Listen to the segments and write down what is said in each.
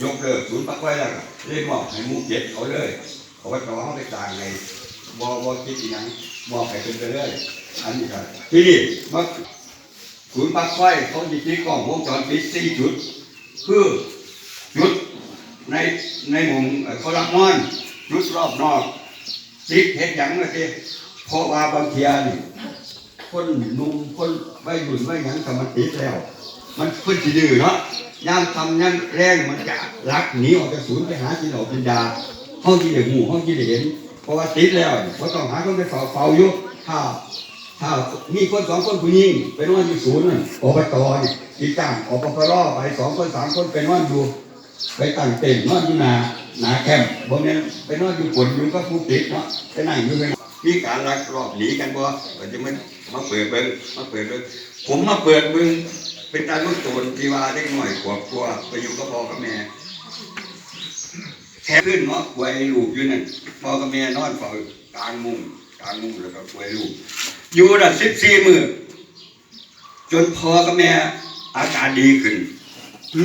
ยกเลิกศูนย์ปักไว้แล้วก็เลยมอบให้มูเจ็ดเขาเลยเขาว่าต่อเขาไปต่างไงบอบอคิดอีหยังมอบให้เป็นไปเลยอันนี้ครับที่นี่มาศูนย์ปักไฟเขาจะติดกล้องวงจรปิดสี่จุดคือจุดในในหมุมเอ่อเขารับนอนจุดรอบนอกติดเห็ดหยังนะทีเพราะว่าบางเทียนี่คนนุ่มคนวัยรุ่นวัยหยังก็มันติแล้ว มันเพิ่นสิดื้อเนาะย่ามทำย่ามแรงมันจะลักหนีออกจากศูนย์ไปหากินเหล้ากินยาห้องที่ได้หูห้องที่ได้เห็นเพราะว่าติดแล้วเขาะต้องหาคนไปเฝ้าเฝ้าอยู่ถ้าถ้ามีคนสองคนผู้หญิงไปนอนอยู่ศูนย์นั่นอบตนี่อีจ้งอบปรไปสองคนสามคนไปนอนอยู่ไปตั้งเต็นท์นอนอยู่หนาหนาแคมป์พวกนี้ไปนอนอยู่ฝนอยู่ก็ผู้ติดเนาะไปนั่งอยู่เป็นมีการลักลอบหนีกันบ่ก็จะมันมาเปิดเบิ่งมาเปิดเบิ่งผมมาเปิดเบิ่ง เป็นการรู้โจรที่ว่าได้หน่อยขวบกลัวไปอยู่กับพ่อกับแม่แค่ขึ้นเนาะไว้ลูกอยู่นั่นพ่อกับแม่นอนเฝ้ากลางมุ้งกลางมุ้งแล้วก็ไว้ลูกอยู่น่ะสิบสี่มือจนพ่อกับแม่อาการดีขึ้น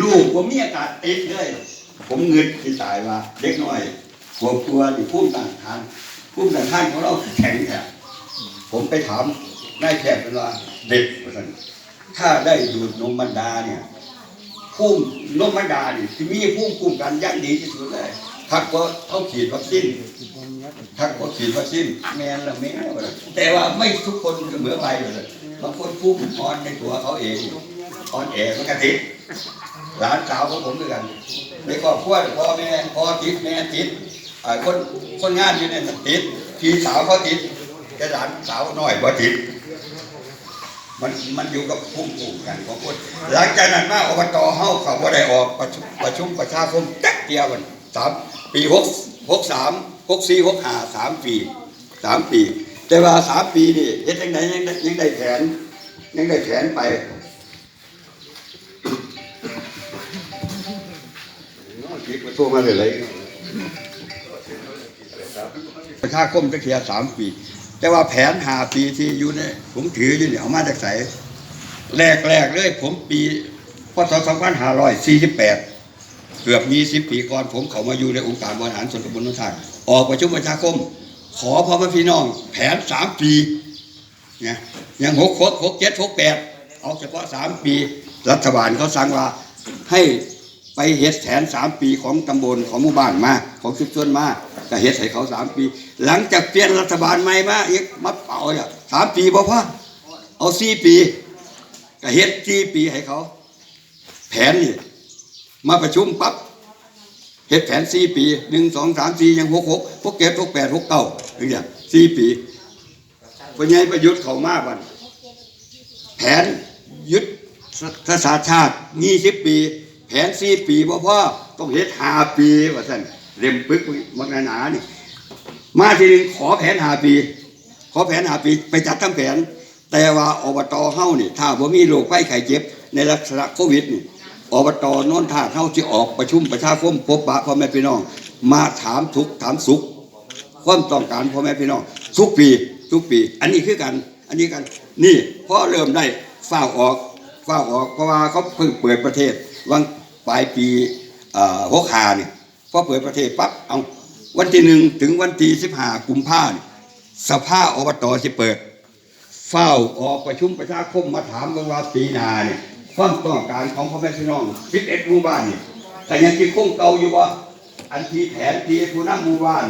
ลูกผมมีอาการติดเลยผมเงินที่ตายว่าเด็กน้อยหัวตัวนี่พุ่มต่างทานพุ่มต่างทานของเราแข็งแข็งผมไปถามนายแพทย์เป็นว่าเด็กว่าซั่น ถ้าได้ดูดนมบรรดาเนี่ยพุ่มนมบรรดาเนี่ที่มีพุ่มคุ้มกันยังดีที่สุดเลยถ้าก็เขาฉีดวัคซีนถ้าก็ฉีดวัคซีนแม่นละแม่นแต่ว่าไม่ทุกคนเสมอไปเลยบางคนพุ่มอ่อนในตัวเขาเองอ่อนแอมันก็ติดหลานสาวของผมด้วยกันในครอบครัวพ่อแม่พ่อติดแม่ติดคนคนงานอยู่เนี่ยติดพี่สาวเขาติดแต่หลานสาวน้อยบ่ติด มันมันอยู่กับภูมิคุ้มกันของคนหลังจากนั้นมาอบตเฮาเขาบ่ได้ออกประชุมประชุมประชาคมจักเดียวมันสามปีหกหกสามหกสี่หกห้าสามปีสามปี แต่ว่าสามปีนี่เฮ็ดจังไดยังได้ยังได้แผนยังได้แผนไปคิดมาทั่วมาเลยเลยประชาคมจะเคลียร์สามปี แต่ว่าแผนหาปีที่อยู่เนี่ยผมถืออยู่เนี่ยเอามาจากไหนแรกแรกเลย ผมปีพศสองพันห้าร้อยสี่สิบแปดเกือบยี่สิบปีก่อน ผมเขามาอยู่ในองค์การบริหารส่วนตำบลนนทางออกประชุมประชาคม ขอพ่อแม่พี่น้อง แผนสามปีเนี่ยยังหกหกหกเจ็ดหกแปดเอาเฉพาะสามปี รัฐบาลเขาสั่งว่าให้ ไปเฮ็ดแผนสามปีของตำบลของหมู่บ้านมา ของชุมชนมาก็เฮ็ดให้เขาสามปี หลังจากเปลี่ยนรัฐบาลใหม่มาอีกมาเป่าอะสามปีบ่พอเอาสี่ปีก็เฮ็ดสี่ปีให้เขา แผนนี่มาประชุมปั๊บเฮ็ดแผนสี่ปีหนึ่งสองสามสี่ยังหกหกหกเจ็ดหกแปดหกเก้าอย่างเงี้ยสี่ปีพอใหญ่ประยุทธ์เขามาบันแผนยุทธศาสตร์ชาติยี่สิบปี แผนสี่ปีบ่พ่อต้องเฮ็ดห้าปีว่าท่นเรียมปึกมักหนาๆนี่ มาทีนึงขอแผนห้าปี ขอแผนห้าปีไปจัดทำแผน แต่ว่าอบตเฮานี่ถ้าบ่มีโรคไข้ไข้เจ็บ ในลักษณะโควิดนี่อบตโน้นท่าเฮาที่ออกประชุมประชาคมพบปะพ่อแม่พี่น้อง มาถามทุกถามสุข ความต้องการพ่อแม่พี่น้อง ทุกปีทุกปี อันนี้คือกัน อันนี้กัน นี่พ่อเริ่มได้ฝ้าออกฝ้าออกเพราะว่าเขาเพิ่งเปิดประเทศ วันปลายปีหกหาเนี่ยพอเปิดประเทศปั๊บเอาวันที่หนึ่งถึงวันที่สิบห้ากุมภาเนี่ยสภาอบตที่เปิด เฝ้าออกประชุมประชาคมมาถามกันว่าปีนาเนี่ยความต้องการของพ่อแม่พี่น้องสิบเอ็ดหมู่บ้านเนี่ยแต่ยังที่คงเก่าอยู่ว่าอันทีแผนทีผู้นำหมู่บ้าน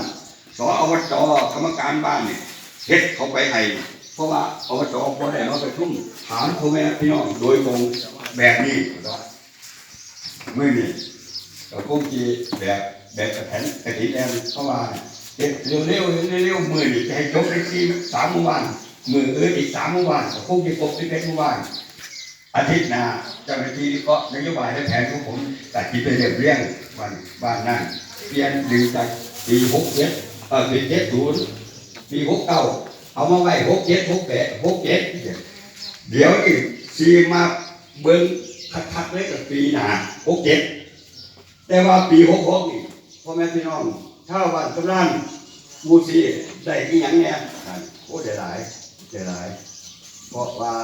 สออบจกรรมการบ้านเนี่ยเฮ็ดเขาไปให้เพราะว่าอบจพอได้มาประชุมถามพ่อแม่พี่น้องโดยตรงแบบนี้ มือนี่ก็คงจีแบบแบบแผนกติแล้วเพราะว่าเฮ็ดเร็วเร็วเร็วมือนี่จะให้จบในที่สามหมู่บ้านมือเอออีกสามหมู่บ้านก็คงจะครบสิบเอ็ดหมู่บ้านอาทิตย์หน้าเจ้าหน้าที่ก็นโยบายและแผนของผมตัดที่ไปเรียบเรียงวันบ้านนั่นเปลี่ยนดึงจากปีหกเจ็ดเออปีเจ็ดศูนย์ปีหกเก้าเอามาไว้หกเจ็ดหกแปดหกเจ็ดเดี๋ยวอีกสีมาเบิ้ง คัดๆเลยกับปีหนาหกเจ็ดแต่ว่าปีหกหกนี่พ่อแม่พี่น้องชาวบ้านกำลังมูซีได้ที่ยังเนี่ยโอ้เสียหลายเสียหลาย เพราะว่า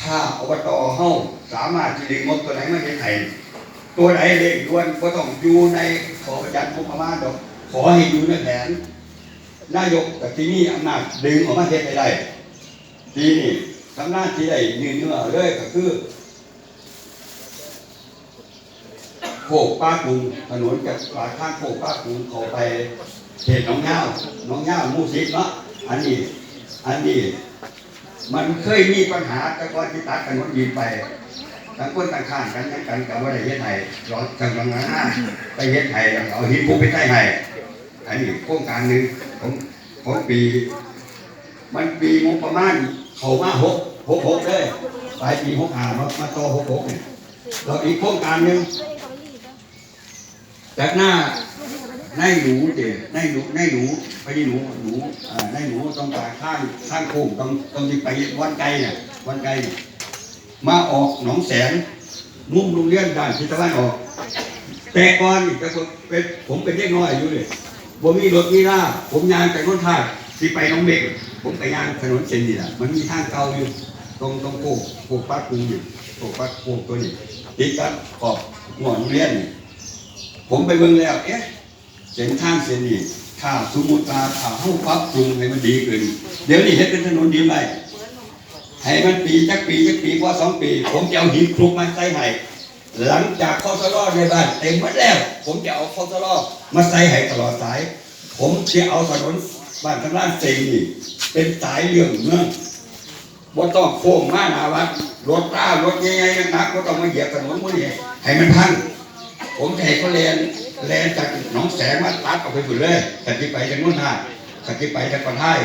ถ้าอบตเฮาสามารถที่ดึงงบตัวไหนมาเฮ็ดให้ตัวไหนเลขด่วนก็ต้องอยู่ในขอประจันงบประมาดอกขอให้อยู่ในแผนนายกกับที่นี่อำนาจดึงออกมาเทศให้ได้ ทีนี่ทำหน้าที่ได้เนื้อเนื้อเลยก็คือโค กป้ากุงถนนจากปากข้างโคกป้ากุงเขาไปเขตหนองย่าวหนองย่ามู่สิบเนาะอันนี้ อันนี้ มันเคยมีปัญหาแต่ก่อนที่ตัดถนนดินไปทั้งคนต่างข้างกันกันกันกับว่าได้เฮ็ดไห้ร้อนกำลังน้าไปเฮ็ดไห้แล้วเอาหินปุ๊บไปใต้ไห้อันนี้โครงการหนึ่งของของปี มันปีงบประมาณเขามาหกหกหกเลยปลายปีหกห้ามามาต่อหกหกเนี่ยเราอีกโครงการหนึ่ง จากหน้าในหนูเดี๋ยในหนูในหนูไปที่หนูหนูอ่าในหนูต้องการข้างข้างโค้งต้องต้องที่ไปวันไกลเนี่ยวันไกลเนี่ยมาออกหนองแสนมุ่งโรงเรียนด้านทิศตะวันออก แต่ก่อนแต่ผมเป็นผมเป็นเด็กน้อยอายู่เลยผมมีรถมีล่าผมยางไปรถทางที่ไปน้องเบกผมไปยางถนนเส้นนี่แหละมันมีทางเก่าอยู่ตรงตรงโค้งโค้งปักกุงอยู่โค้งปักโค้งตัวนี้ติดกันขอบหัวโรงเรียนนี่ ผมไปเบิ่งแล้ว เอ๊ะเส้นทางเส้นนี้ถ้าสมมุติว่าถ้าเฮาปรับปรุงให้มันดีขึ้น เดี๋ยวนี้เฮ็ดเป็นถนนดีไหมให้มันปีจักปีจักปีกว่าสองปี ผมจะเอาหินคลุกมาใส่ให้หลังจากคอสลอในบ้านเต็มหมดแล้ว ผมจะเอาคอสลอมาใส่ให้ตลอดสาย ผมจะเอาถนนบ้านข้างล่างเซงนี่เป็นสายเรื่องเมืองบ่ต้องโค้งมาหนาวัดรถต้ารถใหญ่ๆหนักๆก็ต้องมาเหยียบถนนพวกนี้ให้มันพัง ผมจะให้เขาแลนแลนจากหนองแสงมาตัดออกไปหมดเลยกติไปจากนู้นท่ากติไปจากปะท้าย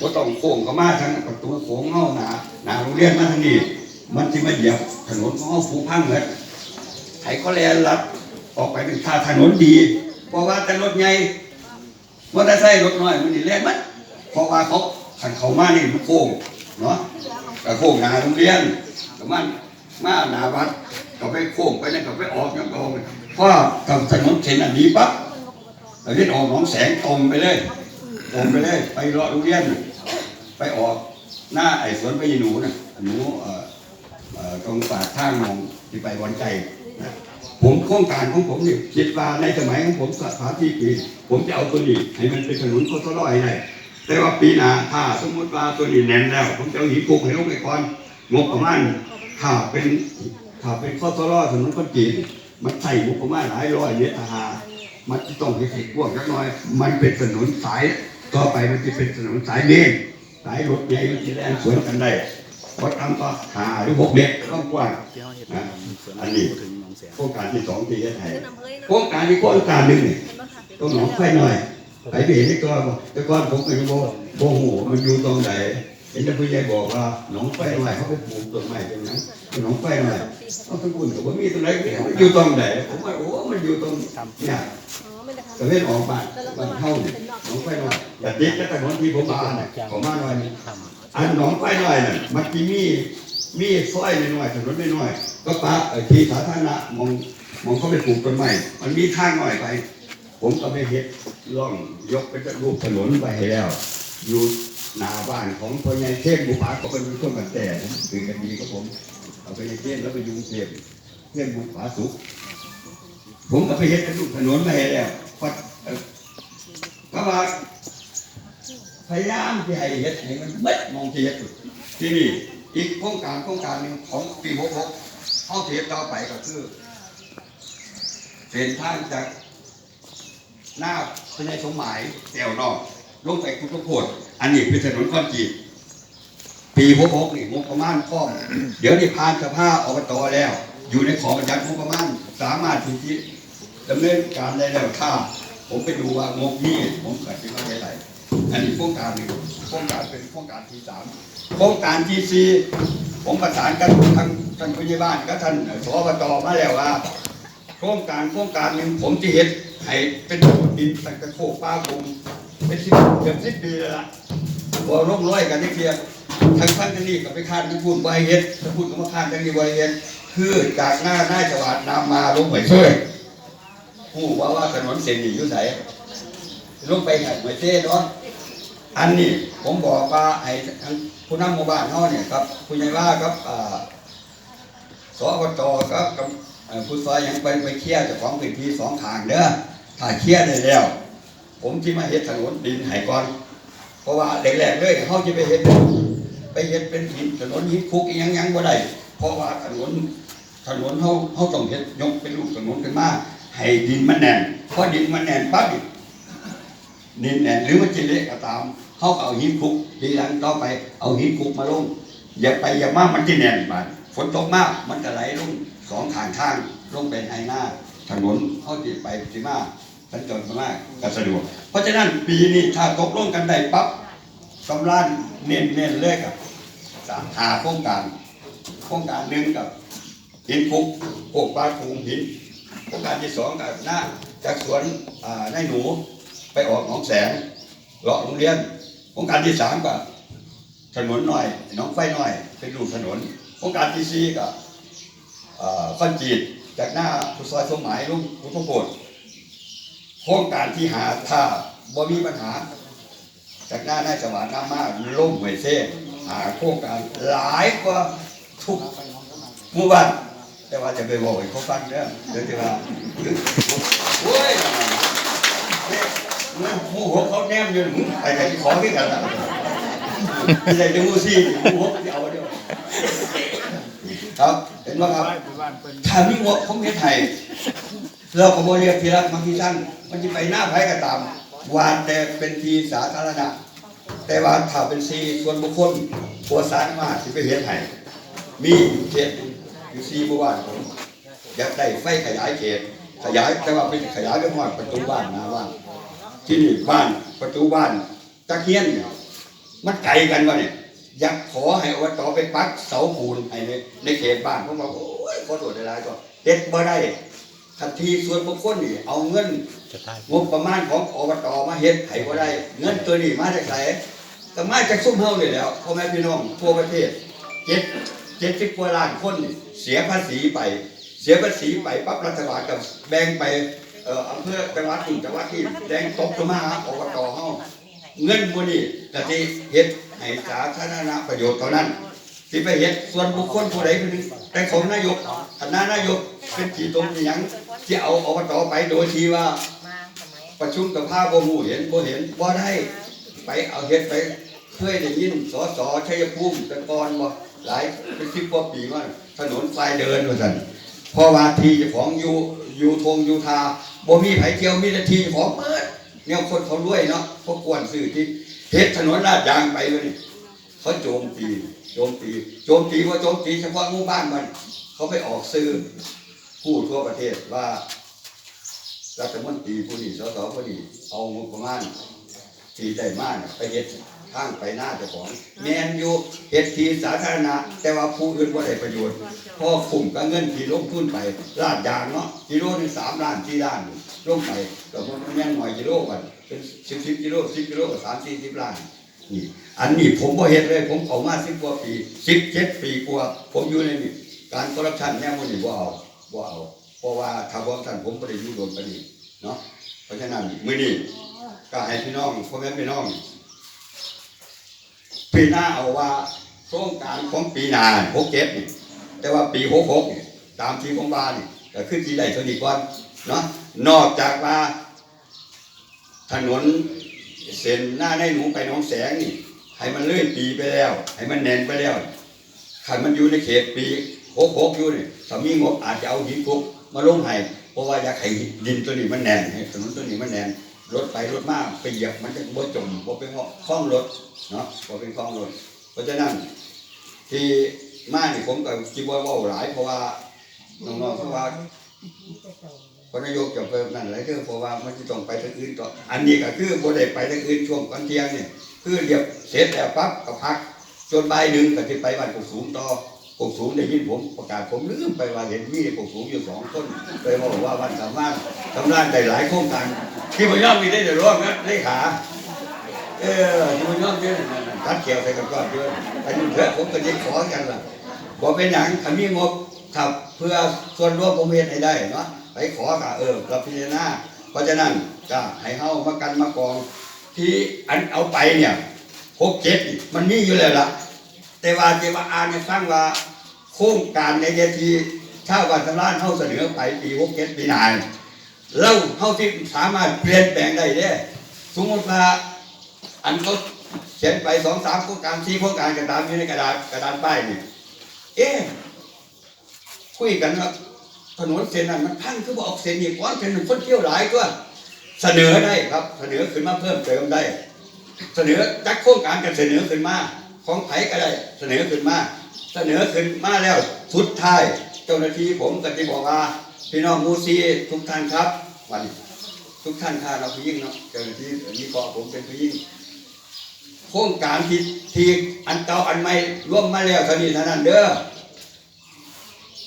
ก็ต้องโค้งเข้ามาทางประตูโค้งเข้าหนาหนาโรงเรียนมาทางนี้มันที่มาเหยียบถนนของเขาฟูพังเลยไถเขาแลนลัดออกไปเป็นท่าถนนดี เพราะว่าแต่รถใหญ่มอเตอร์ไซค์รถน้อยมันนี่แล่นมันเพราะว่าเขาขันเขามานี่มันโค้งเนาะก็โค้งหนาโรงเรียนก็มันมาหนาวัดก็ไปโค้งไปนั่นก็ไปออกยังตรง เพรากับถนนเส้นอันนี้ปั๊บเราเรียนออกหนองแสงตรงไปเลยตรงไปเลยไปรอโรงเรียนไปออกหน้าไอ้สวนไปยีหนูนะหนูเอ่อเอ่อตรงปากทางมองที่ไปวันใจนะผมโครงการของผมนี่คิดว่าในสมัยของผมสถานที่ปีผมจะเอาตัวนี้ให้มันเป็นถนนโคตรร้อยได้แต่ว่าปีหน้าถ้าสมมติว่าตัวนี้แน่นแล้ว ผมจะเอาหินปลูกให้ลงไปก่อนงบประมาณถ้าเป็นถ้าเป็นโคตรร้อยถนนคนจีน มันใส่งบประมาณหลายร้อยเมตรทหามันต้องให้ใส่กว้างจักหน่อย มันเป็นถนนสาย ต่อไปมันจะเป็นถนนสายเมนสายรถใหญ่มันจะแล่นสวนกันได้วัดทำก็หาหรือหกเมตรกว้างที่เขาเห็นนะสวนอันนี้โครงการที่สองที่เฮ็ดให้ขึ้นอำเภอโครงการที่โครงการหนึ่งนี่ต้องหนองไฟหน่อยไปเห็นที่ก่อนแต่ก่อนผมก็ยังบโอ้โหมันอยู่ตรงไหน ห็นแต่ผู้ใหญ่บอกว่าหนองไฟหน่เขาไปปลูกต้นไม้ตรงนั้นหนองไฟหน่อยเอาตะกุนกับว่ามีตรงไหนมันอยู่ตรงไหนผมว่าโอ้มันอยู่ตรงเนี่ยตะเวนออกบ้านบ้านเท่านี่หนองไฟหน่อยแต่เด็กก็แต่คนที่ผมมาเนี่ยผมมาหน่อยนี่อันหนองไฟน้อยน่ะมันจะมีมีซอยน้อยถนนน้อยก็ปะที่สาธารณะมองมองเขาไปปลูกต้นไม้มันมีทางหน่อยไป ผมก็ไปเฮ็ดร่องยกเป็นรูปถนนไปให้แล้วอยู่ น้าบ้านของพ่อใหญ่เทพบุภาก็เป็นคนกันแต่ผมตื่นกันดีกับผมเอาไปในเทพแล้วไปยุงเทพเทพบุภาสุข ผมก็ไปเฮ็นรูปถนนไปให้แล้วก็เอ่อก็ว่าพยายามที่ให้เฮ็ดให้มันเม็ดมองที่เฮ็ดที่นี่อีกโครงการโครงการหนึ่งของปี66ห้องเทียบต่อไปก็คือเส้นทางจากหน้าพญายสมหมายแถวนอกลงไปคุกโพด อันนี้เป็นถนนคอนกรีตปี66นี่งบประมาณพร้อมเดี๋ยวนี้ผ่านสภาอบตแล้ว อยู่ในขอประหยัดงบประมาณสามารถที่จะดำเนินการได้แล้วถ้าผมไปดูว่างบนี้ผมเกิดที่ว่าได้ไรอันนี้โครงการหนึ่งโครงการเป็นโครงการที่สามโครงการที่สี่ผมประสานกันทางท่านผู้ใหญ่บ้านก็ท่านสอบตมาแล้วว่า โครงการโครงการหนึ่งผมที่เห็นให้เป็นดินตั้งแต่โคกป้าผมเป็นสิบเกือบสิบปีแล้วล่ะ พอร่มร้อยกันนี่เพียงทางท่านนี่ก็ไปคาดที่พูดไวเฮ็ดถ้าพูดก็มาคาดทั้งนี้ไวเฮ็ดคือจากหน้าหน้าจังหวัดนำมาลงไปช่วยผู้ว่าว่าถนนเส้นนี้อยู่ไหนลงไปไหนไม่เท่เนาะอันนี้ผมบอกว่าไอ้ทางผู้นำหมู่บ้านเขาเนี่ยครับผู้ใหญ่ว่าครับอ่าสอบตครับกับผู้ซอยยังไปไปเคลียร์เจ้าของพื้นที่สองทางเด้อถ้าเคลียร์ได้แล้ว ผมที่มาเฮ็ดถนนดินให้ก่อน เพราะว่าแรกๆเลยเขาจะไปเฮ็ดไปเฮ็ดเป็นหินถนนหินคุกอีหยังยังบ่ได้เพราะว่าถนนถนนเขาเขาต้องเฮ็ดยกเป็นรูปถนนขึ้นมาให้ดินมันแน่นเพอดินมันแน่นปั๊บนี่ดินแน่นหรือมันจะเละก็ตามเขาเอาหินคุกทีหลังต่อไปเอาหินคุกมาลงอย่าไปอย่ามามันจะแน่นบาดฝนตกมากมันจะไหลลงสองข้างทางลงเป็นไฮหน้าถนนเขาติไปสิมาสัญจรมากก็สะดวก ราะฉะนั้นปีนี้ถ้าตกลงกันได้ปั๊บกำลังเน้นเน้นเลยกับสามหาโครงการโครงการหนึ่งกับหินคุกโกปลาทูหินโครงการที่สองกับหน้าจากสวนอ่าในหนูไปออกหนองแสงเลาะโรงเรียนโครงการที่สามกับถนนหน่อยน้องไฟหน่อย เป็นรูถนนโครงการที่สี่ก็เอ่อฟันจีดจากหน้าพุซอยสมหมายลุงพุทธโบสถ์ โครงการที่หาถ้าบ่มีปัญหา จากหน้าหน้าจังหวัดน้ำมากล่มหวยเซ่หาโครงการหลายกว่าทุกหมู่บ้านแต่ว่าจะไปบอกให้เขาฟังเด้อเดี๋ยวจะว่าโอ้ยเนี่ยหมู่หัวเขาแนมอยู่มึงไปไหนขอที่กันล่ะไม่ใช่จะมูซี่มูฮกที่เอาเดียวครับเห็นไหมครับถ้ามีงบของเฮ็ดไทย เราก็บเรียกทีละบางทีสั้นมันจะไปหน้าไผก็ตาม วานแต่เป็นทีสาธารณะ แต่ว่าถ้าเป็นซีส่วนบุคคลปวดสารมากที่ไปเฮ็ดไทยมีเขตอยู่ซีหมู่บ้านผมอยากได้ไฟขยายเขต ขยายแต่ว่าเป็นขยายไปหอดประตูบ้านนาบ้านที่นี่บ้านประตูบ้านตะเคียนมันไกลกันวะเนี่ยอยากขอให้อบตไปปักเสาปูนให้ในในเขตบ้านผมบอกโอ้ยขอโทษหลายๆก็เด็ดบ่ได้ ทันทีส่วนบุคคลนี่เอาเงินงบประมาณของอบตมาเฮ็ดให้บ่ได้ เงินตัวนี้มาจากไหนก็มาจากซุ่มเฮานี่แหล้วพ่อแม่พี่น้องทั่วประเทศเจ็ดเจ็ดสิบกว่าล้านคนนี่เสียภาษีไป เสียภาษีไปปั๊บรัฐบาลก็แบ่งไปเอ่ออำเภอจังหวัดนี้จังหวัดที่แบ่งตกลงมาหาอบตเฮาเงินมูนี่ก็ที่เฮ็ดให้สาธารณประโยชน์เท่านั้นที่ไปเฮ็ดส่วนบุคคลผู้ใดผู้หนึ่งแต่ของนายกคณะนายกเป็นที่ตรงนี้หยัง ที่เอาอบตไปโดยที่ว่ามาสมัยประชุมกับข้าบ่ฮู้เห็นบ่เห็นบ่ได้ไปเอาเฮ็ดไปเคยได้ยินสสชัยภูมิแต่ก่อนบ่หลายเป็นสิบกว่าปีมาถนนไฟเดินว่าซั่นเพราะว่าที่เจ้าของอยู่อยู่ทงอยู่ทาบ่มีไผเที่ยวมีแต่ที่เจ้าของเปิดเนี่ยคนเขารวยเนาะพวกกวนซื้อที่เพชรถนนลาดยางไปเลยเขาโจมตีโจมตีโจมตีว่าโจมตีเฉพาะหมู่บ้านมัน เขาไปออกซื้อ พูดทั่วประเทศว่ารัฐมนตรีผู้นี้สสผู้นี้เอางบประมาณที่ได้มากไปเฮ็ดทางไปหน้าเจ้าของแมนอยู่เฮ็ดทีสาธารณะ แต่ว่าผู้อื่นบ่าได้ประโยชน์พอคุ้มกับเงินที่ลงทุนไปลาดยางเนาะกิโลหนึงสามล้านสี่ล้านลงไปก็มันแม่นหน่อยกิโลกันเป็นสิบสิบกิโลสิบกิโลก็สามสี่สิบล้านนี่อันนี้ผมบ่เฮ็ดเลย ผมเข้ามาสิบกว่าปีสิบเจ็ดปีกว่า ผมอยู่ในนี่การคอร์รัปชันแน่มันนี่บ่เอา บ่เอา เพราะว่าถ้าบ่ท่านผมบ่ได้อยู่รวมกันนี่เนาะเพราะฉะนั้นมื้อนี้ก็ให้พี่น้องพ่อแม่พี่น้องปีหน้าเอาว่าโครงการของปีหน้าหกเจ็ดนี่แต่ว่าปีหกหกตามที่ผมว่านี่ก็คือที่ได้เท่านี้ก่อนเนาะนอกจากว่าถนนเส้นหน้าในหนูไปน้องแสงนี่ให้มันเลื่อนปีไปแล้ว ให้มันแน่นไปแล้วขันมันอยู่ในเขตปี หกหกอยู่นี่ถ้ามีงบอาจจะเอาหินคุกมาลงให้เพราะว่าอยากให้ดินตัวนี้มันแน่นให้ถนนตัวนี้มันแน่นรถไปรถมาไปเหยียบมันจะบ่จมบ่เป็นข้องรถเนาะบ่เป็นคลองหล่นเพราะฉะนั้น ที่มาเนี่ผมก็คิดว่าว่าหลาย เพราะว่าน้องๆเพราะว่าพนายกจะเพิ่มนั่นหลายเรื่องเพราะว่ามันจะต้องไปทางอื่นต่ออันนี้ก็คือบ่ได้ไปทางอื่นช่วงก่อนเที่ยงเนี่ยคือเรียบเสร็จแล้วปั๊บก็พัก จนบ่ายหนึ่งก็จะไปบ้านกกสูงต่อ กกสูงได้ยินผมประกาศผมลืมไปว่าเห็นมีกกสูงอยู่สองคนเลยบอกว่าวันสามารถทำงานได้หลายโครงการที่พยอมมีได้แต่ร้องนะเลขาเออดูน้องเยอะนั่ทัดเกี่ยวใส่กันก่อนเยอะอายุเยอผมก็ยังขอกันล่ะบอกเป็นอย่างถ้ามีงบขับเพื่อส่วนรวมผมเห็นให้ได้เนาะไปขอกะเออรับพิจารณาเพราะฉะนั้นจะให้เฮามากันมากองที่อันเอาไปเนี่ยหกเจ็ดมันมีอยู่แล้วล่ะ แต่ว่าเจะมาอ่านให้ฟังว่าโครงการในเดทีชาวบ้านสำรานเฮาเสนอไปปีหกเจ็ดปีนายเราเฮาที่สามารถเปลี่ยนแปลงได้เด้สมมติว่าอันเขาเขียนไปสองสามโครงการสี่โครงการกระดานอยู่ในกระดาษกระดานป้ายนี่เอ๊ะคุยกันว่าถนนเส้นนั้นมันพังคือบอกเส้นนี้ก่อนเป็นคนเที่ยวหลายตัวเสนอได้ครับ เสนอขึ้นมาเพิ่มเติมได้ เสนอจักโครงการกันเสนอขึ้นมา ของไผก็ได้เสนอขึ้นมา เสนอขึ้นมาแล้วสุดท้าย เจ้าหน้าที่ผมก็จะบอกว่าพี่น้องมูซีทุกท่านครับวันทุกท่านค่ะเราผู้ยิ่งเนาะเจ้าหน้าที่นี่ก็ผมเป็นผู้ยิ่งโครงการที่ที่อันเก่าอันใหม่ร่วมมาแล้วเท่านี้เท่านั้นเด้อ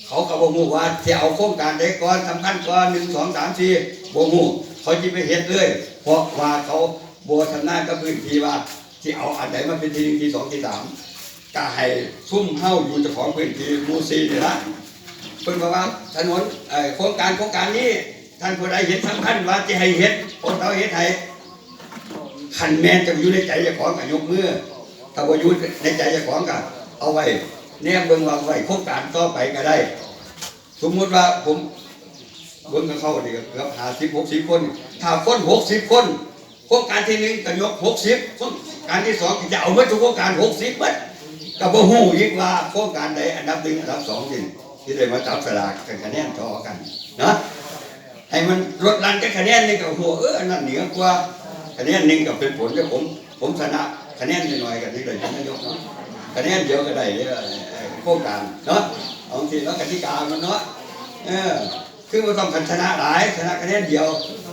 เขาก็บอกมูว่าจะเอาโครงการใดก่อนสำคัญก่อนหนึ่งสองสามสี่บมูเขาจะไปเฮ็ดเลย เพราะว่าเขาโบทำหน้านกับพื้นที่ว่า ที่เอาอันไหนมาเป็นทีที่สองที่สามก็ให้ซุ่มเฮ้าอยู่เจ้าของพื้นที่มูซีนี่ละเพิ่นบอกว่าถนนโครงการโครงการนี้ท่านผู้ใดเห็นสำคัญว่าจะให้เฮ็ดคนเราเฮ็ดให้ขันแมนจะอยู่ในใจเจ้าของกับยกมือถ้าว่าอยู่ในใจเจ้าของก็เอาไว้แนบเบิ่งวางไว้โครงการต่อไปก็ได้ สมมุติว่าผมเบิ่งกับเขาดีเกือบหาสิบหกสิบคน ถ้าคนหกสิบคน โครงการที่หนึ่งก็ยกหกสิบครง การที่สองก็จะเอาหมดทุโครงการหกสิบเบิดก็บ่ฮู้อีกว่าโครงการใดอันดับหนึ่งอันดับสองที่ที่ได้มาจับสลากกันคะแนนต่อกันนะให้มันลดลันกันคะแนนหนึงก็หัวเอออันนั้นเหนือกว่าคะแนนหนึ่งก็เป็นผลที่ผม ผมชนะคะแนนหน่อยๆกันนี่เลยเป็นนายกเนาะคะแนนเดียวก็ได้เลยโครงการเนาะเอาทีแล้วกติกามันเนาะเออคือว่าต้องชนะหลายชนะคะแนนเดียว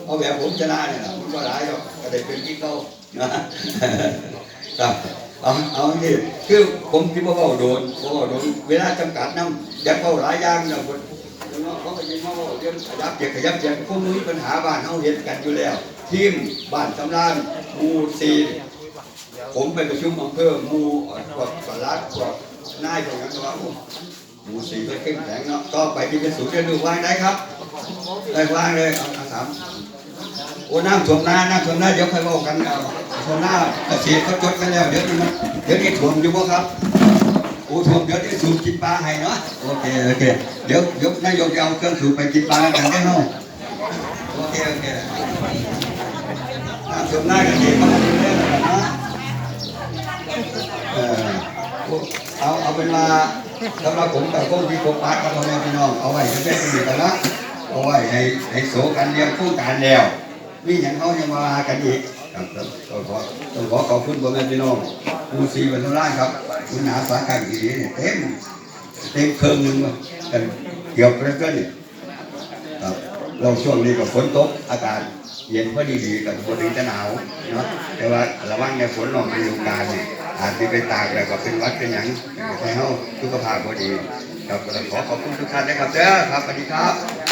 เอาแบบผมชนะเนี่ยนะมันก็หลายหรอกก็ได้เป็นที่เขา ครับเอาเอาที่คือผมที่บ่เว้าโดนบ่เว้าโดนเวลาจำกัดน้ำอยากเว้าหลายอย่างนะคนเขาก็ยินมาเว้าเรื่องขยับเจียขยับเจียพวกมีปัญหาบ้านเฮาเฮ็ดกันอยู่แล้ว ทีมบ้านสำรานมู่สี่ผมไปประชุมอำเภอมู่พวกสลัดพวกนายพวกนั้นว่ามู่สี่ก็เข้มแข็งเนาะต่อไปที่เป็นศูนเรียนรู้วางได้ครับได้วางเลยเอาสาม โอ้น้ำท่วมนาน้ำท่วมนาเดี๋ยวค่อยบอกกันเอาท่วมนาเกษตรเขาจดกันแล้วเดี๋ยวมันเดี๋ยวนี้ท่วมอยู่บ่ครับโอ้ท่วมเดี๋ยวนี้สูบกินปลาให้เนาะโอเคโอเคเดี๋ยวเดี๋ยวนายกจะเอาเครื่องสูบไปกินปลากันได้เนาะโอเคโอเคน้ำท่วมนาเกษตรเขาดูแลกันเนาะเออเอาเอาเป็นว่าสำหรับผมกับพวกที่ผมปัดกับพ่อแม่พี่น้องเอาไว้จะเป็นกันดีกันละเอาไว้ให้ให้โสกันเรียงคู่กันแล้ว มีอย่างเขายังมากันอีกครับต้องขอต้องขอขอบคุณพ่อแม่พี่น้องผู้สีบรรทุร่างครับคุณหาสาขาอีนี้เนี่ยเต็มเต็มเครื่องหนึงกันเกือบแล้วก็นี่ครับเราช่วงนี้ก็ฝนตกอากาศเย็นพอดีดีๆกับพอดีจะหนาวเนาะแต่ว่าระวังในฝนลงในโรงการเนี่ยอาจจะไปตากแล้วก็เป็นวัดเป็นหยังให้เขาสุขภาพพอดีครับขอขอบคุณทุกท่านนะครับเด้อครับสวัสดีครับ